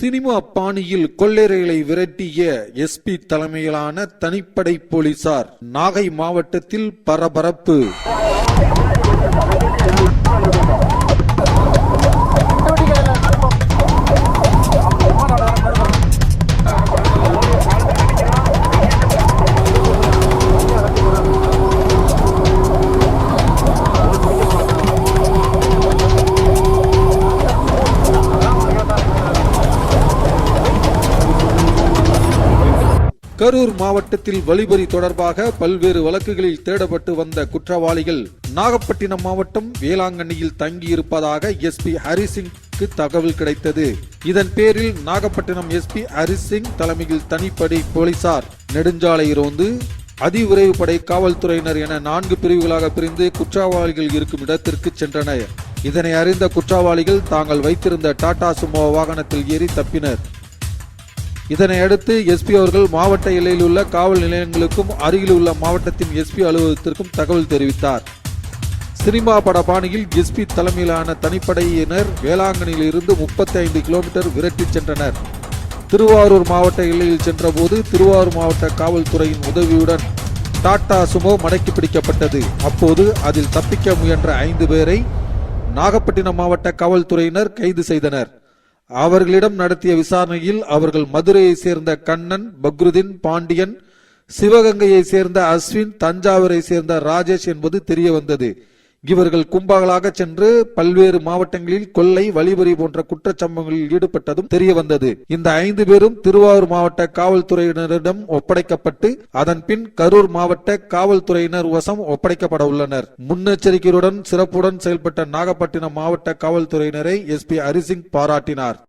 Cinema பாணியில் கொள்ளையர்களை விரட்டிய SP தலைமையிலான தனிப்படை போலீசார் நாகை மாவட்டத்தில் பரபரப்பு. கரூர் மாவட்டத்தில் வழிபறி தொடர்பாக பல்வேறு வழக்குகளில் தேடப்பட்டு வந்த குற்றவாளிகள் நாகப்பட்டினம் மாவட்டம் வேளாங்கண்ணியில் தங்கியிருப்பதாக எஸ்பி ஹரிசிங்க்கு தகவல் கிடைத்தது. இதன் பேரில் நாகப்பட்டினம் எஸ்பி ஹரிசிங் தலைமையில் தனிப்படை போலீசார் நெடுஞ்சாலை ரோந்து அதிவிரைவு படை காவல்துறையினர் என நான்கு பிரிவுகளாக பிரிந்து குற்றவாளிகள் இருக்கும் இடத்திற்கு சென்றனர். இதனை அறிந்த குற்றவாளிகள் தாங்கள் வைத்திருந்த டாடா சுமோ வாகனத்தில் ஏறி தப்பினர். இதனையடுத்து எஸ்பி அவர்கள் மாவட்ட எல்லையில் உள்ள காவல் நிலையங்களுக்கும் அருகில் உள்ள மாவட்டத்தின் எஸ்பி அலுவலகத்திற்கும் தகவல் தெரிவித்தார். சினிமா பட பாணியில் எஸ்பி தலைமையிலான தனிப்படையினர் வேளாங்கண்ணியில் இருந்து முப்பத்தி ஐந்து கிலோமீட்டர் விரட்டிச் சென்றனர். திருவாரூர் மாவட்ட எல்லையில் சென்றபோது திருவாரூர் மாவட்ட காவல்துறையின் உதவியுடன் டாடா சுமோ மடக்கி பிடிக்கப்பட்டது. அப்போது அதில் தப்பிக்க முயன்ற ஐந்து பேரை நாகப்பட்டினம் மாவட்ட காவல்துறையினர் கைது செய்தனர். அவர்களிடம் நடத்திய விசாரணையில் அவர்கள் மதுரையை சேர்ந்த கண்ணன் பக்ருதீன் பாண்டியன் சிவகங்கையை சேர்ந்த அஸ்வின் தஞ்சாவூரை சேர்ந்த ராஜேஷ் என்பது தெரிய வந்தது. இவர்கள் கும்பகளாக சென்று பல்வேறு மாவட்டங்களில் கொள்ளை வழிபறி போன்ற குற்றச்சம்பவங்களில் ஈடுபட்டதும் தெரிய வந்தது. இந்த ஐந்து பேரும் திருவாரூர் மாவட்ட காவல்துறையினரிடம் ஒப்படைக்கப்பட்டு அதன் பின் கரூர் மாவட்ட காவல்துறையினர் வசம் ஒப்படைக்கப்பட உள்ளனர். முன்னெச்சரிக்கையுடன் சிறப்புடன் செயல்பட்ட நாகப்பட்டினம் மாவட்ட காவல்துறையினரை எஸ்பி ஹரிசிங் பாராட்டினார்.